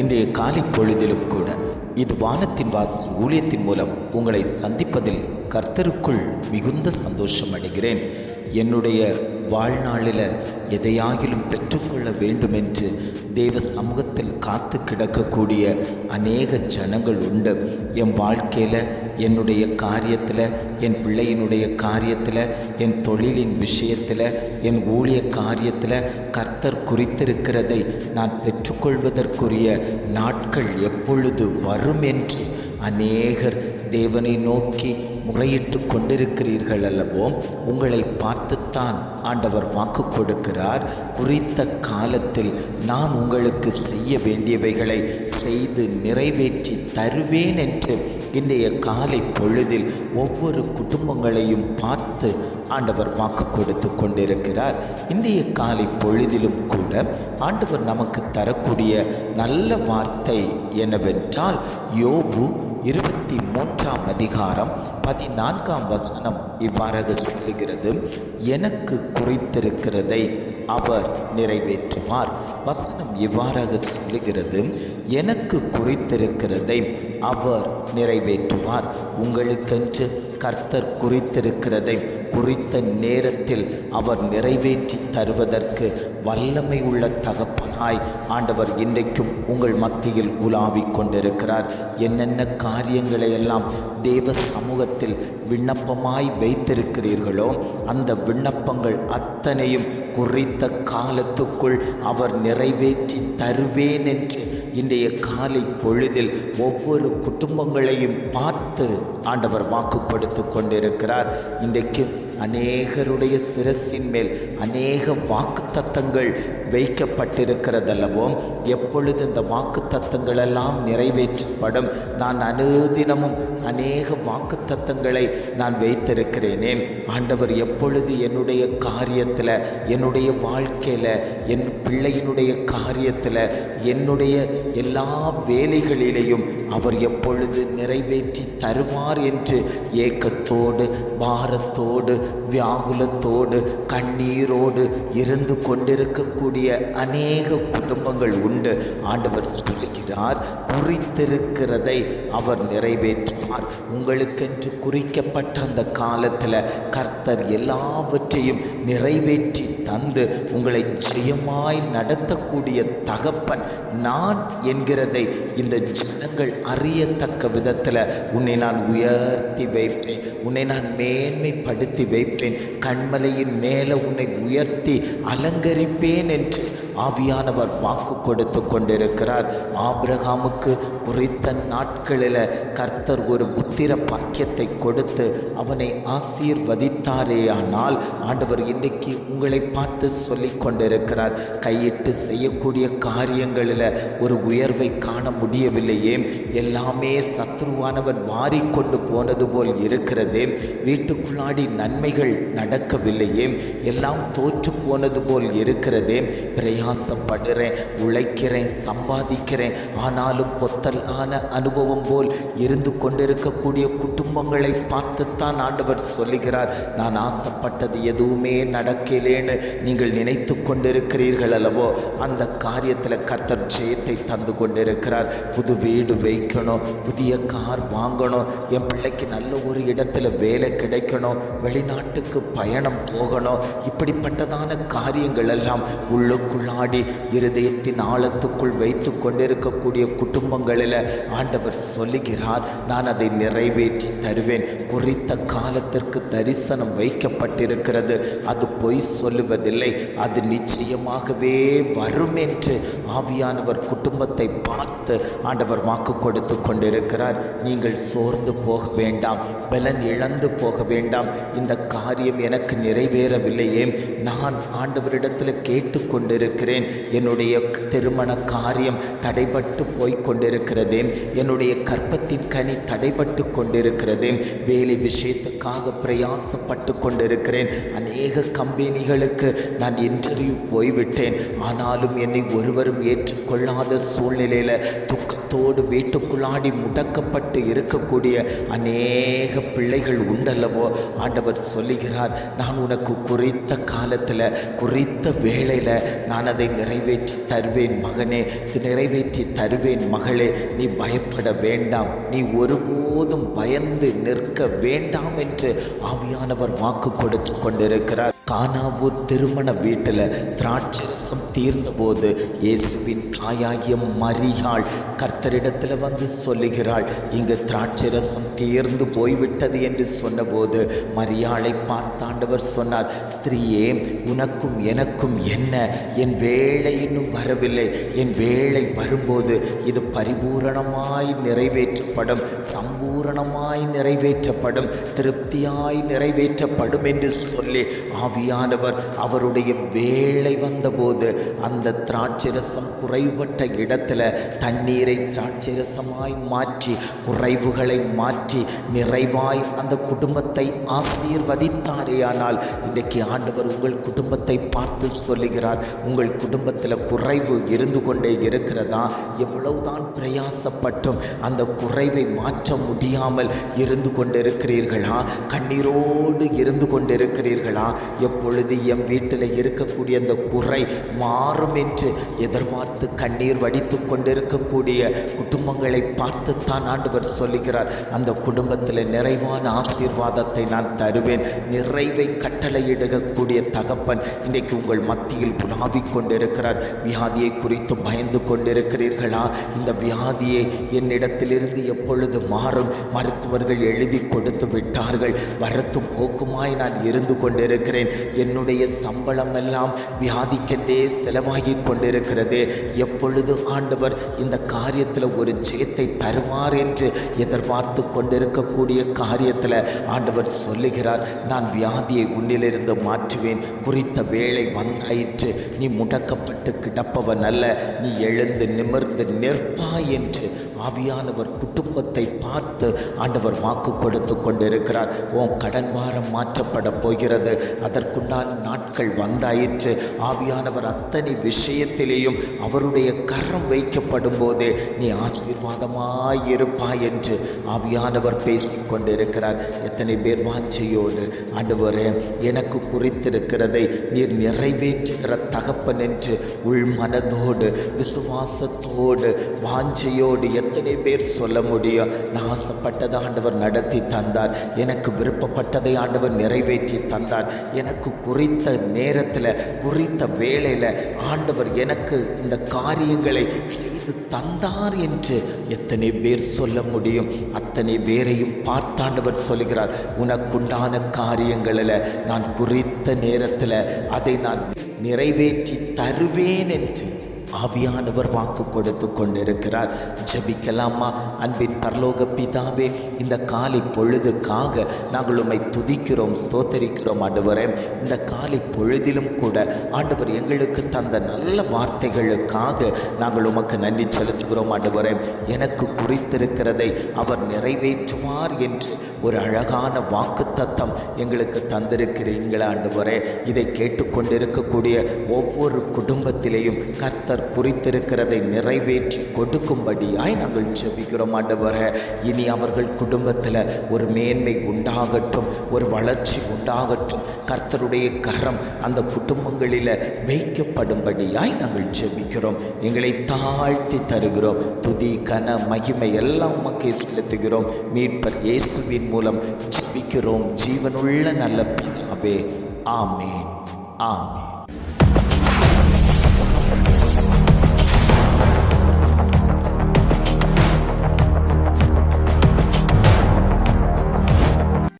இன்றைய காலை பொழுதிலும் கூட இது வானத்தின் வாசல் ஊழியத்தின் மூலம் உங்களை சந்திப்பதில் கர்த்தருக்குள் மிகுந்த சந்தோஷம் அடைகிறேன். என்னுடைய வாழ்நாளில் எதையாகிலும் பெற்றுக்கொள்ள வேண்டும் என்று தேவ சமூகத்தில் காத்து கிடக்கக்கூடிய அநேக ஜனங்கள் உண்டு. என் வாழ்க்கையில் என்னுடைய காரியத்தில் என் பிள்ளையினுடைய காரியத்தில் என் தொழிலின் விஷயத்தில் என் ஊழிய காரியத்தில் கர்த்தர் குறித்திருக்கிறதை நான் பெற்றுக்கொள்வதற்குரிய நாட்கள் எப்பொழுது வரும் என்று அநேகர் தேவனை நோக்கி முறையிட்டு கொண்டிருக்கிறீர்கள் அல்லவோ உங்களை பார்த்துத்தான் ஆண்டவர் வாக்கு கொடுக்கிறார். குறித்த காலத்தில் நான் உங்களுக்கு செய்ய வேண்டியவைகளை செய்து நிறைவேற்றி தருவேன் என்று இன்றைய காலை பொழுதில் ஒவ்வொரு குடும்பங்களையும் பார்த்து ஆண்டவர் வாக்கு கொடுத்து கொண்டிருக்கிறார். இன்றைய காலை பொழுதிலும் கூட ஆண்டவர் நமக்கு தரக்கூடிய நல்ல வார்த்தை என்னவென்றால் யோபு இருபத்தி மூன்றாம் அதிகாரம் பதினான்காம் வசனம் இவ்வாறாக சொல்லுகிறது. எனக்கு குறித்திருக்கிறதை அவர் நிறைவேற்றுவார். வசனம் இவ்வாறாக சொல்லுகிறது? எனக்கு குறித்திருக்கிறதை அவர் நிறைவேற்றுவார். உங்களுக்கென்று கர்த்தர் குறித்திருக்கிறதை குறித்த நேரத்தில் அவர் நிறைவேற்றி தருவதற்கு வல்லமை உள்ள தகப்பனாய் ஆண்டவர் இன்றைக்கும் உங்கள் மத்தியில் உலாவிக் கொண்டிருக்கிறார். என்னென்ன காரியங்களை எல்லாம் தேவ சமூகத்தில் விண்ணப்பமாய் வைத்திருக்கிறீர்களோ அந்த விண்ணப்பங்கள் அத்தனையும் குறித்த காலத்துக்குள் அவர் நிறைவேற்றி தருவேன் என்று இன்றைய காலை பொழுதில் ஒவ்வொரு குடும்பங்களையும் பார்த்து ஆண்டவர் வாக்கு கொடுத்து கொண்டிருக்கிறார். இன்றைக்கு அநேகருடைய சிரசின் மேல் அநேக வாக்கு தத்தங்கள் வைக்கப்பட்டிருக்கிறதல்லவோ? எப்பொழுது இந்த வாக்கு தத்தங்கள் எல்லாம் நிறைவேற்றப்படும்? நான் அனுதினமும் அநேக வாக்கு தத்தங்களை நான் வைத்திருக்கிறேனே. ஆண்டவர் எப்பொழுது என்னுடைய காரியத்தில் என்னுடைய வாழ்க்கையில் என் பிள்ளையினுடைய காரியத்தில் என்னுடைய எல்லா வேலைகளிலேயும் அவர் எப்பொழுது நிறைவேற்றி தருவார் என்று ஏக்கத்தோடு பாரத்தோடு வியாகுலத்தோடு கண்ணீரோடு இருந்து கொண்டிருக்கக்கூடிய அநேக குடும்பங்கள் உண்டு. ஆண்டவர் சொல்லுகிறார் குறித்திருக்கிறதை அவர் நிறைவேற்றுவார். உங்களுக்கென்று குறிக்கப்பட்ட அந்த காலத்தில் கர்த்தர் எல்லாவற்றையும் நிறைவேற்றி தந்து உங்களை ஜெயமாய் நடத்தக்கூடிய தகப்பன் நான் என்கிறதை இந்த ஜனங்கள் அறியத்தக்க விதத்தில் உன்னை நான் உயர்த்தி வைப்பேன். உன்னை நான் மேன்மைப்படுத்தி வைப்பேன். கண்மலையின் மேலே உன்னை உயர்த்தி அலங்கரிப்பேன் என்று ஆவியானவர் வாக்கு கொடுத்து கொண்டிருக்கிறார். ஆபிரகாமுக்கு குறித்த நாட்களில் கர்த்தர் ஒரு புத்திர பாக்கியத்தை கொடுத்து அவனை ஆசீர்வதித்தாரே ஆனால் ஆண்டவர் இன்றைக்கு உங்களை பார்த்து சொல்லி கொண்டிருக்கிறார். கையிட்டு செய்யக்கூடிய காரியங்களில் ஒரு உயர்வை காண முடியவில்லையே. எல்லாமே சத்ருவானவன் மாறிக்கொண்டு போனது போல் இருக்கிறதே. வீட்டுக்குள்ளாடி நன்மைகள் நடக்கவில்லையே. எல்லாம் தோற்று போனது போல் இருக்கிறதே. பிரயாசப்படுறேன் உழைக்கிறேன் சம்பாதிக்கிறேன். ஆனாலும் பொத்தலான அனுபவம் போல் இருந்து கொண்டிருக்கக்கூடிய குடும்பங்களை பார்த்துத்தான் ஆண்டவர் சொல்லுகிறார். நான் ஆசைப்பட்டது எதுவுமே நடக்கலேன்னு நீங்கள் நினைத்து கொண்டிருக்கிறீர்கள் அல்லவோ? அந்த காரியத்தில் கர்த்தர் ஜெயத்தை தந்து கொண்டிருக்கிறார். புது வீடு வைக்கணும் புதிய கார் வாங்கணும் என் பிள்ளைக்கு நல்ல ஒரு இடத்துல வேலை கிடைக்கணும் வெளிநாட்டுக்கு பயணம் போகணும். இப்படிப்பட்டதான காரியங்கள் எல்லாம் ஆடி இருதயத்தின் ஆழத்துக்குள் வைத்து கொண்டிருக்கக்கூடிய குடும்பங்களில் ஆண்டவர் சொல்லுகிறார் நான் அதை நிறைவேற்றி தருவேன். குறித்த காலத்திற்கு தரிசனம் வைக்கப்பட்டிருக்கிறது. அது பொய் சொல்லுவதில்லை. அது நிச்சயமாகவே வரும் என்று ஆவியானவர் குடும்பத்தை பார்த்து ஆண்டவர் வாக்கு கொடுத்து கொண்டிருக்கிறார். நீங்கள் சோர்ந்து போக வேண்டாம். பலன் இழந்து போக வேண்டாம். இந்த காரியம் எனக்கு நிறைவேறவில்லையே. நான் ஆண்டவரிடத்தில் கேட்டு கொண்டிருக்கிறேன். என்னுடைய திருமண காரியம் தடைபட்டு போய் கொண்டிருக்கிறது என்னுடைய கற்பத்தின் கனி தடைபட்டு கொண்டிருக்கிறதே வேலை விஷயத்துக்காக பிரயாசப்பட்டு கொண்டிருக்கிறேன். அநேக கம்பெனிகளுக்கு நான் இன்டர்வியூ போய்விட்டேன். ஆனாலும் என்னை ஒருவரும் ஏற்றுக்கொள்ளாத சூழ்நிலையில் துக்கத்தோடு வீட்டுக்குள்ளாடி முடக்கப்பட்டு இருக்கக்கூடிய அநேக பிள்ளைகள் உண்டல்லவோ? ஆண்டவர் சொல்லுகிறார் நான் உனக்கு குறித்த காலத்தில் குறித்த வேளையில் நான் நான் அதை நிறைவேற்றி தருவேன் மகனே. நிறைவேற்றி தருவேன் மகளே. நீ பயப்பட வேண்டாம். நீ ஒருபோதும் பயந்து நிற்க வேண்டாம் என்று ஆவியானவர் வாக்கு கொடுத்து கொண்டிருக்கிறார். கானாவூர் திருமண வீட்டில் திராட்சரசம் தீர்ந்தபோது இயேசுவின் தாயாகிய மரியாள் கர்த்தரிடத்தில் வந்து சொல்லுகிறாள் இங்கு திராட்சரசம் தீர்ந்து போய்விட்டது என்று சொன்னபோது மரியாளை பார்த்தாண்டவர் சொன்னார் ஸ்திரீயே உனக்கும் எனக்கும் என்ன? என் வேலை இன்னும் வரவில்லை. என் வேலை வரும்போது இது பரிபூரணமாய் நிறைவேற்றப்படும் சம்பூரணமாய் நிறைவேற்றப்படும் திருப்தியாய் நிறைவேற்றப்படும் என்று சொல்லி ஆவியானவர் அவருடைய வேலை வந்தபோது அந்த திராட்சரசம் குறைபட்ட இடத்துல தண்ணீரை திராட்சரசமாய் மாற்றி குறைவுகளை மாற்றி நிறைவாய் அந்த குடும்பத்தை ஆசீர்வதித்தாரேயானால் இன்றைக்கு ஆண்டவர் உங்கள் குடும்பத்தை பார்த்து சொல்லுகிறார் உங்கள் குடும்பத்தில் குறைவு இருந்து கொண்டே இருக்கிறதா? எவ்வளவுதான் பிரயாசப்பட்டும் அந்த குறை குறைவை மாற்ற முடியாமல் இருந்து கொண்டிருக்கிறீர்களா? கண்ணீரோடு இருந்து கொண்டிருக்கிறீர்களா? எப்பொழுது என் வீட்டில் இருக்கக்கூடிய அந்த குறை மாறும் என்று எதிர்பார்த்து கண்ணீர் வடித்து கொண்டிருக்கக்கூடிய குடும்பங்களை பார்த்துத்தான் ஆண்டவர் சொல்லுகிறார். அந்த குடும்பத்தில் நிறைவான ஆசீர்வாதத்தை நான் தருவேன். நிறைவை கட்டளையிடக்கூடிய தகப்பன் இன்றைக்கு உங்கள் மத்தியில் புலாவிக் கொண்டிருக்கிறார். வியாதியை குறித்து பயந்து கொண்டிருக்கிறீர்களா? இந்த வியாதியை என்னிடத்திலிருந்து எப்பொழுது மாறும்? மருத்துவர்கள் எழுதி கொடுத்து விட்டார்கள். வரத்து போக்குமாய் நான் இருந்து கொண்டிருக்கிறேன். என்னுடைய சம்பளம் எல்லாம் வியாதிக்கென்றே செலவாகி கொண்டிருக்கிறது. எப்பொழுது ஆண்டவர் இந்த காரியத்தில் ஒரு ஜெயத்தை தருவார் என்று எதிர்பார்த்து கொண்டிருக்கக்கூடிய காரியத்தில் ஆண்டவர் சொல்லுகிறார். நான் வியாதியை உன்னிலிருந்து மாற்றுவேன். குறித்த வேலை வந்தாயிற்று. நீ முடக்கப்பட்டு கிடப்பவன் அல்ல. நீ எழுந்து நிமிர்ந்து நிற்பாய் என்று ஆவியானவர் குடும்பத்தை பார்த்து ஆண்டவர் வாக்கு கொடுத்து கொண்டிருக்கிறார். உன் கடன் வாரம் மாற்றப்பட போகிறது. அதற்குண்டான நாட்கள் வந்தாயிற்று. ஆவியானவர் அத்தனை விஷயத்திலேயும் அவருடைய கரம் வைக்கப்படும் போதே நீ ஆசீர்வாதமாயிருப்பா என்று ஆவியானவர் பேசிக்கொண்டிருக்கிறார் எத்தனை பேர் வாஞ்சையோடு ஆண்டவரே எனக்கு குறித்திருக்கிறதை நீர் நிறைவேற்றுகிற தகப்பன் என்று உள் மனதோடு விசுவாசத்தோடு வாஞ்சையோடு எத்தனை பேர் சொல்ல முடியும்? நான் ஆசைப்பட்டதை ஆண்டவர் நடத்தி தந்தார். எனக்கு விருப்பப்பட்டதை ஆண்டவர் நிறைவேற்றி தந்தார். எனக்கு குறித்த நேரத்தில் குறித்த வேளையில் ஆண்டவர் எனக்கு இந்த காரியங்களை செய்து தந்தார் என்று எத்தனை பேர் சொல்ல முடியும்? அத்தனை பேரையும் பார்த்தாண்டவர் சொல்கிறார் உனக்குண்டான காரியங்களில் நான் குறித்த நேரத்தில் அதை நான் நிறைவேற்றி தருவேன் என்று. ஆவியானவர் வாக்கு கொடுத்து கொண்டிருக்கிறார். ஜபிக்கலாமா? அன்பின் பரலோக பிதாவே இந்த காலை பொழுதுக்காக நாங்கள் உம்மை துதிக்கிறோம் ஸ்தோத்தரிக்கிறோம் ஆண்டவரே. இந்த காலை பொழுதிலும் கூட ஆண்டவர் எங்களுக்கு தந்த நல்ல வார்த்தைகளுக்காக நாங்கள் உமக்கு நன்றி செலுத்துகிறோம் ஆண்டவரே. எனக்கு குறித்திருக்கிறதை அவர் நிறைவேற்றுவார் என்று ஒரு அழகான வாக்கு தத்தம் எங்களுக்கு தந்திருக்கிறீங்களா ஆண்டவரே? இதை கேட்டுக்கொண்டிருக்கக்கூடிய ஒவ்வொரு குடும்பத்திலேயும் கர்த்தர் குறித்திருக்கிறதை நிறைவேற்றி கொடுக்கும்படியாய் நாங்கள் ஜெபிக்கிறோம் ஆண்டவர. இனி அவர்கள் குடும்பத்தில் ஒரு மேன்மை உண்டாகட்டும் ஒரு வளர்ச்சி உண்டாகட்டும். கர்த்தருடைய கரம் அந்த குடும்பங்களில் வைக்கப்படும்படியாய் நாங்கள் ஜெபிக்கிறோம். எங்களை தாழ்த்தி தருகிறோம். துதி கன மகிமை எல்லாம் உமக்கே செலுத்துகிறோம். மீட்பர் இயேசுவின் மூலம் ஜெபிக்கிறோம். ஜீவனுள்ள நல்ல பிதாவே. ஆமேன். ஆமேன்.